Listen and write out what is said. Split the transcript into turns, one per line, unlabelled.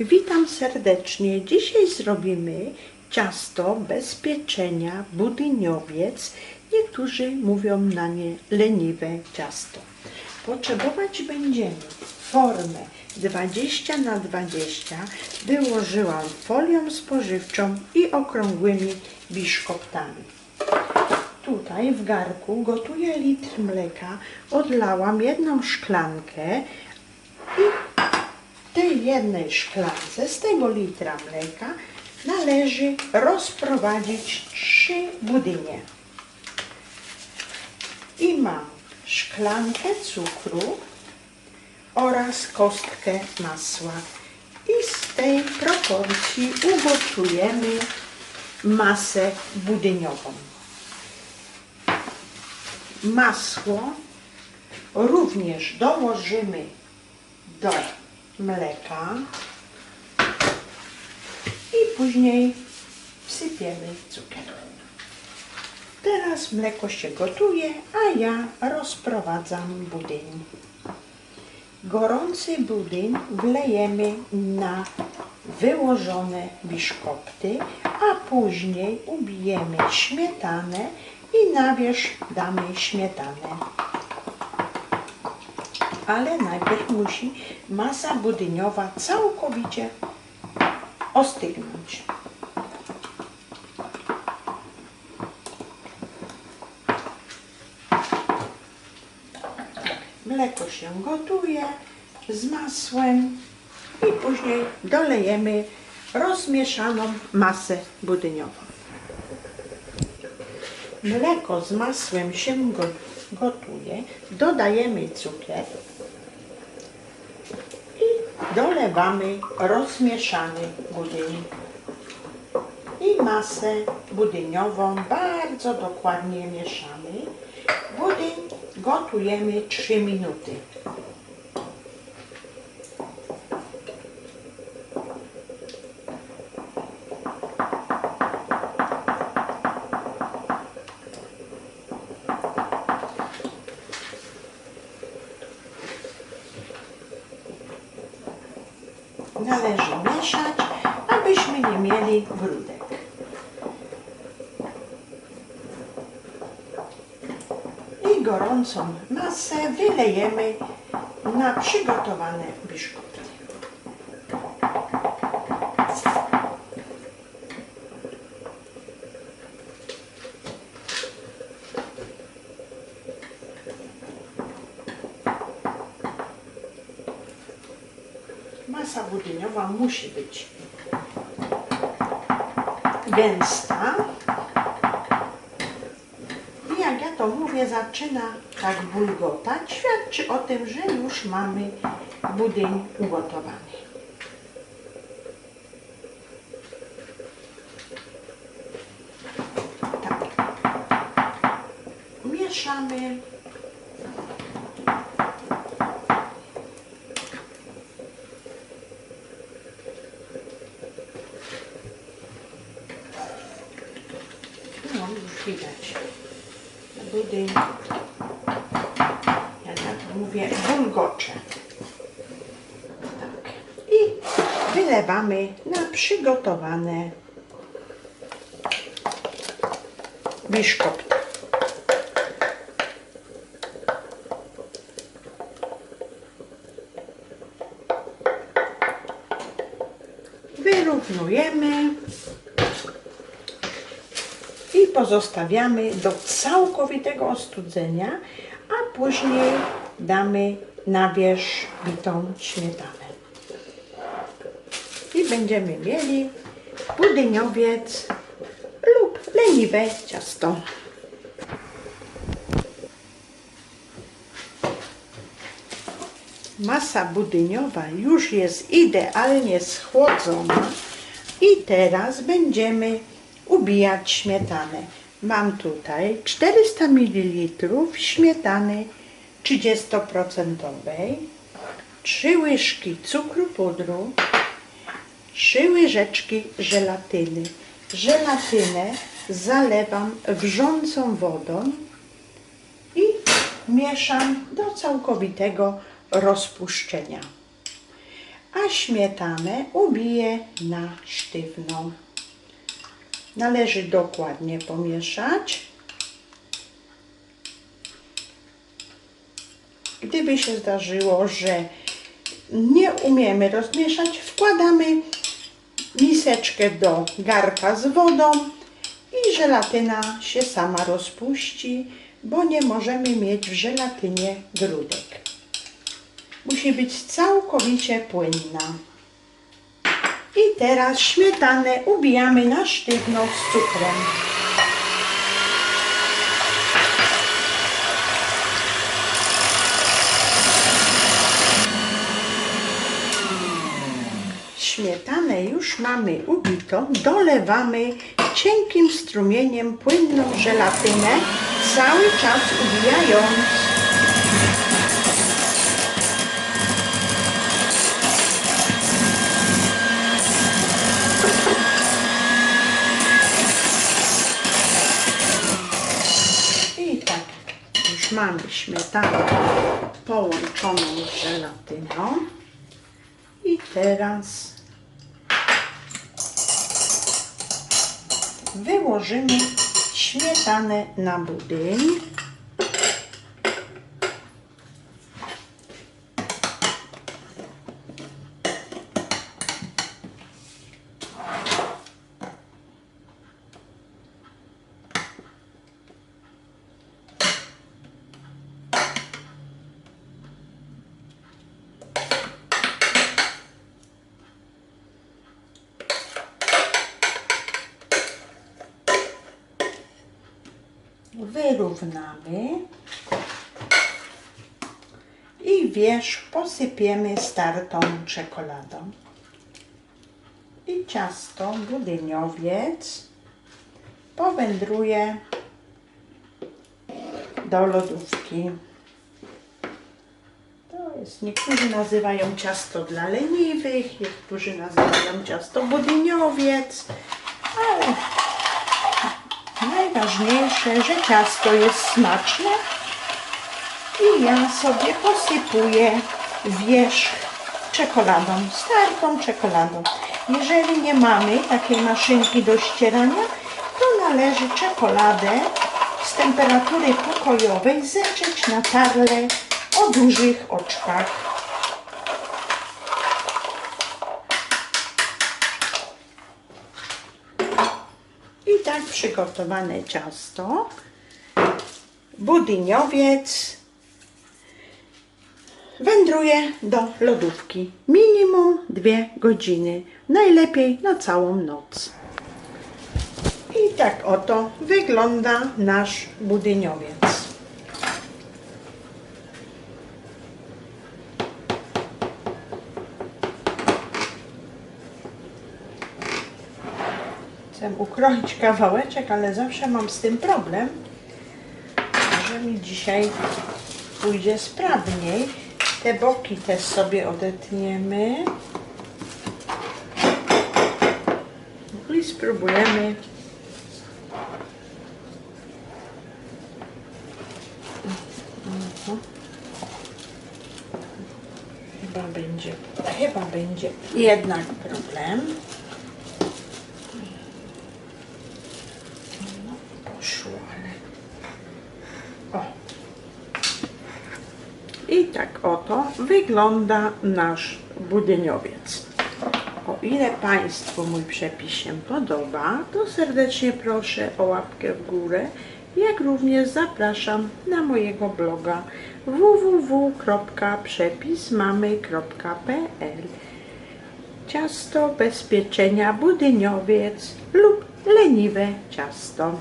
Witam serdecznie. Dzisiaj zrobimy ciasto bez pieczenia, budyniowiec. Niektórzy mówią na nie leniwe ciasto. Potrzebować będziemy formę 20 na 20 wyłożyłam folią spożywczą i okrągłymi biszkoptami. Tutaj w garku gotuję litr mleka, odlałam jedną szklankę i tej jednej szklance z tego litra mleka należy rozprowadzić trzy budynie. I mam szklankę cukru oraz kostkę masła. I z tej proporcji ugotujemy masę budyniową. Masło również dołożymy do mleka i później wsypiemy cukier. Teraz mleko się gotuje, a ja rozprowadzam budyń. Gorący budyń wlejemy na wyłożone biszkopty, a później ubijemy śmietanę i na wierzch damy śmietanę. Ale najpierw musi masa budyniowa całkowicie ostygnąć. Mleko się gotuje z masłem i później dolejemy rozmieszaną masę budyniową. Mleko z masłem się go- gotuje, dodajemy cukier dolewamy rozmieszany budyń i masę budyniową bardzo dokładnie mieszamy. Budyń gotujemy 3 minuty. Należy mieszać, abyśmy nie mieli grudek. I gorącą masę wylejemy na przygotowane biszkopty. Masa budyniowa musi być gęsta. I jak ja to mówię, zaczyna tak bulgotać. Świadczy o tym, że już mamy budyń ugotowany. Tak. Mieszamy. No, już widać. Budyń, ja tak mówię, bulgocze. Tak. I wylewamy na przygotowane biszkopty. Wyrównujemy i pozostawiamy do całkowitego ostudzenia, a później damy na wierzch bitą śmietanę. I będziemy mieli budyniowiec lub leniwe ciasto. Masa budyniowa już jest idealnie schłodzona i teraz będziemy ubijać śmietanę. Mam tutaj 400 ml śmietany 30%, 3 łyżki cukru pudru, 3 łyżeczki żelatyny. Żelatynę zalewam wrzącą wodą i mieszam do całkowitego rozpuszczenia. a śmietanę ubiję na sztywno. Należy dokładnie pomieszać. Gdyby się zdarzyło, że nie umiemy rozmieszać, wkładamy miseczkę do garka z wodą i żelatyna się sama rozpuści, bo nie możemy mieć w żelatynie grudek. Musi być całkowicie płynna. I teraz śmietanę ubijamy na sztywno z cukrem. Śmietanę już mamy ubitą, dolewamy cienkim strumieniem płynną żelatynę, cały czas ubijając. Mamy śmietanę połączoną z żelatyną. I teraz wyłożymy śmietanę na budyń. Wyrównamy i wierzch posypiemy startą czekoladą. I ciasto budyniowiec powędruje do lodówki. To jest, niektórzy nazywają ciasto dla leniwych, niektórzy nazywają ciasto budyniowiec, ale Najważniejsze, że ciasto jest smaczne i ja sobie posypuję wierzch czekoladą, startą czekoladą. Jeżeli nie mamy takiej maszynki do ścierania, to należy czekoladę z temperatury pokojowej zetrzeć na tarle o dużych oczkach. I przygotowane ciasto, budyniowiec wędruje do lodówki. Minimum dwie godziny, najlepiej na całą noc. I tak oto wygląda nasz budyniowiec. Chcę ukroić kawałeczek, ale zawsze mam z tym problem. Może mi dzisiaj pójdzie sprawniej. Te boki też sobie odetniemy. I spróbujemy. Mhm. Chyba będzie, chyba będzie jednak problem. poszło, ale... O. I tak oto wygląda nasz budyniowiec. O ile Państwu mój przepis się podoba, to serdecznie proszę o łapkę w górę, jak również zapraszam na mojego bloga www.przepismamy.pl Ciasto bez pieczenia budyniowiec lub leniwe ciasto.